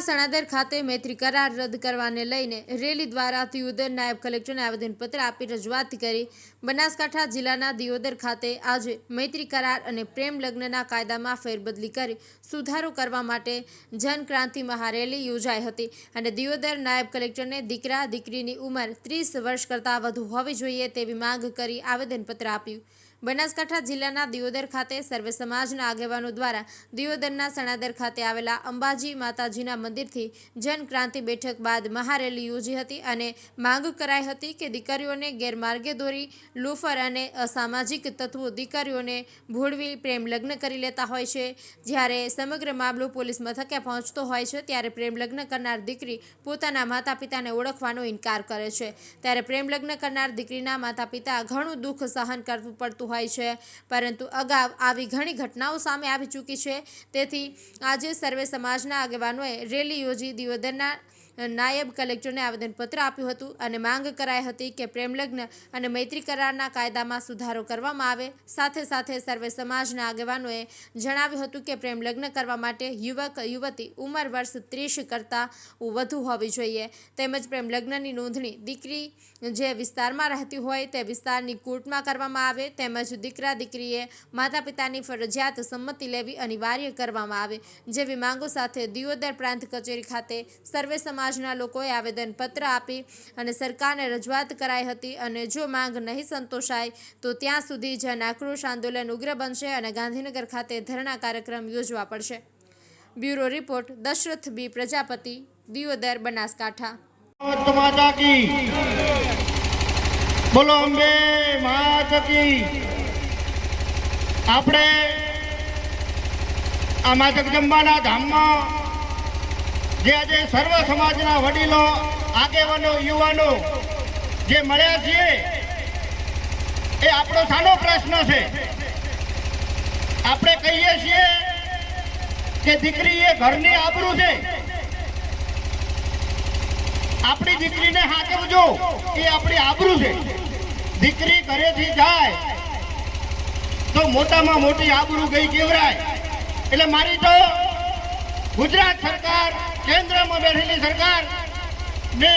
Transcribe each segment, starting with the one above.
સણાદર ખાતે મૈત્રી કરાર રદ કરવાને લઈને રેલી દ્વારા દિયોદર નાયબ કલેક્ટરને આવેદનપત્ર આપી રજૂઆત કરી. બનાસકાંઠા જિલ્લાના દિયોદર ખાતે આજે મૈત્રી કરાર અને પ્રેમ લગ્નના કાયદામાં ફેરબદલી કરી સુધારો કરવા માટે જનક્રાંતિ મહારેલી યોજાઈ હતી અને દિયોદર નાયબ કલેક્ટરને દીકરા દીકરીની ઉંમર ત્રીસ વર્ષ કરતાં વધુ હોવી જોઈએ તેવી માંગ કરી આવેદનપત્ર આપ્યું. બનાસકાંઠા જિલ્લાના દિયોદર ખાતે સર્વે સમાજના આગેવાનો દ્વારા દિયોદરના સણાદર ખાતે આવેલા અંબાજી માતાજીના મંદિરથી જનક્રાંતિ બેઠક બાદ મહારેલી યોજી હતી અને માંગ કરાઈ હતી કે દીકરીઓને ગેરમાર્ગે દોરી લોફર અને અસામાજિક તત્વો દીકરીઓને ભોળવી પ્રેમ લગ્ન કરી લેતા હોય છે. જ્યારે સમગ્ર મામલો પોલીસ મથકે પહોંચતો હોય છે, ત્યારે પ્રેમ લગ્ન કરનાર દીકરી પોતાના માતા પિતાને ઓળખવાનો ઇનકાર કરે છે. ત્યારે પ્રેમ લગ્ન કરનાર દીકરીના માતા પિતા ઘણું દુઃખ સહન કરવું પડતું હોય છે. પરંતુ અગાઉ આવી ઘણી ઘટનાઓ સામે આવી ચૂકી છે. તેથી આજે સર્વે સમાજના આગેવાનોએ રેલી યોજી દિયોદરના નાયબ કલેક્ટરને આવેદનપત્ર આપ્યું હતું અને માંગ કરાઈ હતી કે પ્રેમ લગ્ન અને મૈત્રી કરારના કાયદામાં સુધારો કરવામાં આવે. સાથે સાથે સર્વે સમાજના આગેવાનોએ જણાવ્યું હતું કે પ્રેમ લગ્ન કરવા માટે યુવક, યુવતી ઉંમર વર્ષ ત્રીસ કરતાં વધુ હોવી જોઈએ. તેમજ પ્રેમ લગ્નની નોંધણી દીકરી જે વિસ્તારમાં રહેતી હોય તે વિસ્તારની કોર્ટમાં કરવામાં આવે. તેમજ દીકરા દીકરીએ માતા પિતાની ફરજિયાત સંમતિ લેવી અનિવાર્ય કરવામાં આવે. જેવી માંગો સાથે દિયોદર પ્રાંત કચેરી ખાતે સર્વે સમાજના લોકોએ આવેદનપત્ર આપી અને સરકારને રજૂઆત કરાઈ હતી અને જો માંગ નહીં સંતોષાય, તો ત્યાં સુધી જન આક્રોશ આંદોલન ઉગ્ર બનશે અને ગાંધીનગર ખાતે ધરણા કાર્યક્રમ યોજવા પડશે. Bureau report, Dashrath B Prajapati, Deodar, Banaskantha. માતા બોલો અંબે માત આપણે આ મા જગદંબાના ધામમાં જે આજે સર્વ સમાજના વડીલો, આગેવાનો, યુવાનો જે મળ્યા છીએ, એ આપણો સાનો પ્રશ્ન છે. આપણે કહીએ છીએ કે દીકરી એ ઘરની આબરૂ છે. આપણી દીકરીને હાકવજો એ આપણી આબરૂ છે. દીકરી ઘરેથી જાય તો મોટામાં મોટી આબરૂ ગઈ કેવરાય. એટલે મારી તો ગુજરાત સરકાર કેન્દ્રમાં બેઠેલી સરકાર ને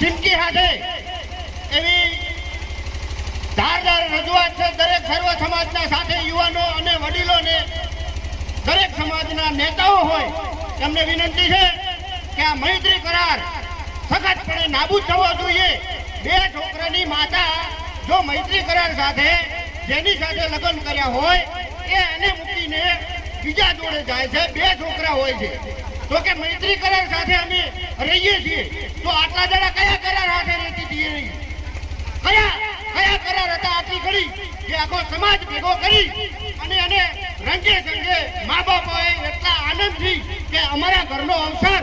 ચીમકી હાથે એવી ધારદાર રજૂઆત છે, દરેક સર્વ સમાજના સાથે યુવાનો અને વડીલોને, દરેક સમાજના નેતાઓ હોય, એમને વિનંતી છે કે આ મૈત્રી કરાર સખતપણે નાબૂદ થવો જોઈએ. બે છોકરાની માતા જો મૈત્રી કરાર સાથે જેની સાથે લગ્ન કર્યા હોય, એ એને મૂકીને બીજા જોડે જાય છે. બે છોકરા હોય છે. તો કે મૈત્રી કરાર સાથે અમે રહીએ છીએ. તો આટલા જણા કયા કરાર સાથે રહેતી હતી એ? કયા? કયા કરાર હતા આટલી ઘડી કે આખો સમાજ ભેગો કરી અને એને રંગે સંગે મા બાપોએ એટલા આનંદથી કે અમારા ઘરનો અવસર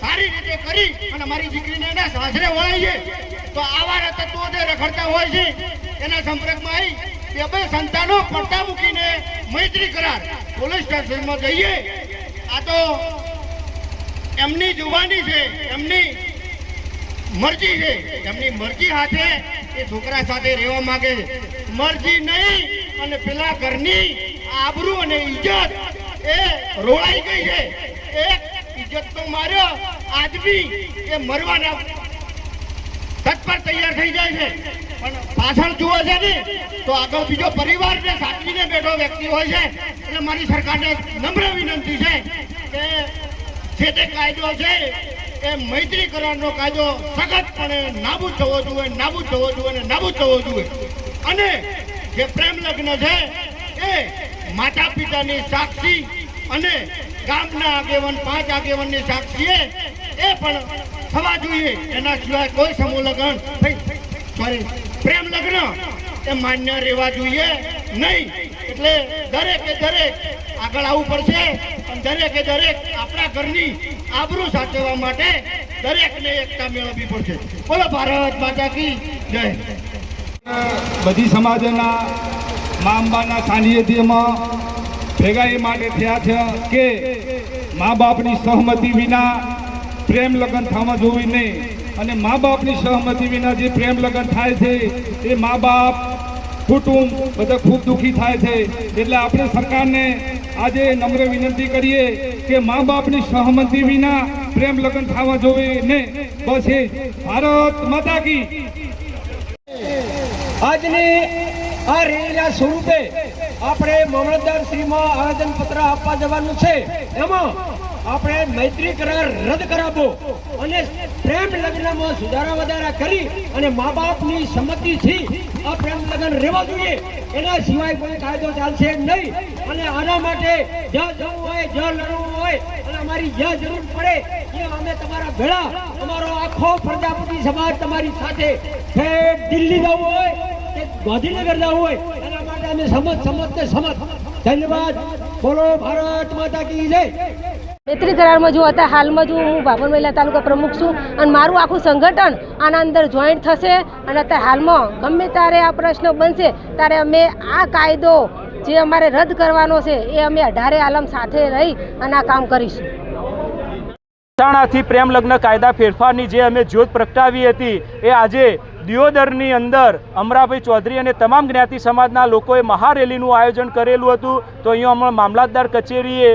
સારી રીતે કરી અને મારી દીકરીને એના સાસરે વળાવીએ તો આવા તત્વો જે રખડતા હોય છે. એના સંપર્કમાં આવી કે ભાઈ સંતાનો પડતા મૂકીને મૈત્રી કરાર પોલીસ સ્ટેશનમાં જઈએ. આ તો એમની જુવાની છે, એમની મરજી છે, એમની મરજી હાથે એ છોકરા સાથે રહેવા માંગે છે. મરજી નહીં, અને પેલા ઘરની આબરૂ અને ઇજ્જત એ રોળાઈ ગઈ છે. એક ઇજ્જત તો માર્યો બી એ મરવાના તત્પર તૈયાર થઈ જાય છે. પણ પાછળ જુઓ છે ને, તો આગળ બીજો પરિવારને સાચવીને બેઠો વ્યક્તિ હોય છે. એટલે મારી સરકારને નમ્ર વિનંતી છે કે જે તે કાયદો છે, એ મૈત્રીકરણનો કાયદો સખતપણે નાબૂદ થવો જોઈએ, નાબૂદ થવો જોઈએ અને નાબૂદ થવો જોઈએ. અને જે પ્રેમ લગ્ન છે, એ માતા પિતાની સાક્ષી અને ગામના આગેવાન, પાંચ આગેવાનની સાક્ષીએ એ પણ થવા જોઈએ. એના સિવાય કોઈ સમૂહ લગ્ન સોરી પ્રેમ લગ્ન એ માન્ય રહેવા જોઈએ નહીં. એટલે દરેકે દરેક આગળ આવવું પડશે. દરેકે દરેક આપણા ઘરની આબરૂ સાચવવા માટે દરેકને એકતા મેળવવી પડશે. બોલો ભારત માતા કી જય. બધી સમાજના મા અંબાના સાનિધ્યમાં ભેગા એ માટે થયા છે કે મા બાપની સહમતિ વિના પ્રેમ લગ્ન થવા જોવી નહીં. અને મા બાપની સહમતિ વિના જે પ્રેમ લગ્ન થાય છે, એ મા બાપ કુટુંબ બધા ખૂબ દુઃખી થાય છે. એટલે આપણે સરકારને આજે નમ્ર વિનંતી કરીએ કે મા બાપની સહમતિ વિના પ્રેમ લગ્ન થવા જોવે ને બસ એ ભારત માતા કી. આજની આ રેલીના સ્વરૂપે આપણે મામલતદાર શ્રીમાં આવેદન પત્ર આપવા જવાનું છે. એમાં આપણે મૈત્રી કરાર રદ કરાવો અને પ્રેમ લગ્નમાં સુધારા વધારા કરી અને મા બાપની સંમતિથી આ પ્રેમ લગ્ન રહેવા જોઈએ. એના સિવાય કોઈ કાયદો ચાલશે નહીં. અને આના માટે જ્યાં જવું હોય, જ્યાં લડવું હોય, અને અમારી જ્યાં જરૂર પડે એ અમે તમારા ભેળા. અમારો આખો પ્રજાપતિ સમાજ તમારી સાથે દિલ્હી જવું હોય, કે ગાંધીનગર જવું હોય, એના માટે અમે સમજ સમજ ને સમજ ધન્યવાદ. બોલો ભારત માતા કી જય. મૈત્રી કરારમાં જો હતા હાલમાં જો હું ભાભર મહિલા તાલુકા પ્રમુખ છું અને મારું આખું સંગઠન આના અંદર જોઈન્ટ થશે અને અત્યારે હાલમાં ગમે ત્યારે આ પ્રશ્ન બનશે, ત્યારે અમે આ કાયદો જે અમારે રદ કરવાનો છે, એ અમે અઢારે આલમ સાથે રહી અને આ કામ કરીશું. મહેસાણાથી પ્રેમ લગ્ન કાયદા ફેરફારની જે અમે જ્યોત પ્રગટાવી હતી, એ આજે દિયોદરની અંદર અમરાભાઈ ચૌધરી અને તમામ જ્ઞાતિ સમાજના લોકોએ મહારેલીનું આયોજન કરેલું હતું. તો અહીંયા હમણાં મામલતદાર કચેરીએ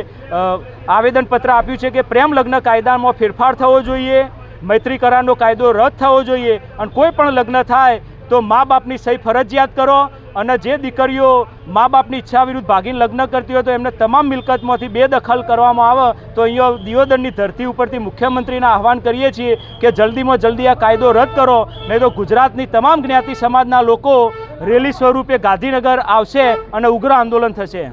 આવેદનપત્ર આપ્યું છે કે પ્રેમ લગ્ન કાયદામાં ફેરફાર થવો જોઈએ મૈત્રી કરારનો કાયદો રદ થવો જોઈએ અને કોઈ પણ લગ્ન થાય તો મા બાપની સહી ફરજિયાત કરો અને જે દીકરીઓ મા બાપની ઈચ્છા વિરુદ્ધ ભાગીને લગ્ન કરતી હોય તો એમને તમામ મિલકતમાંથી બેદખલ કરવામાં આવે તો અહીંયા દિયોદરની ધરતી ઉપરથી મુખ્યમંત્રીને આહવાન કરીએ છીએ કે જલ્દીમાં જલ્દી આ કાયદો રદ કરો, નહીં તો ગુજરાતની તમામ જ્ઞાતિ સમાજના લોકો રેલી સ્વરૂપે ગાંધીનગર આવશે અને ઉગ્ર આંદોલન થશે.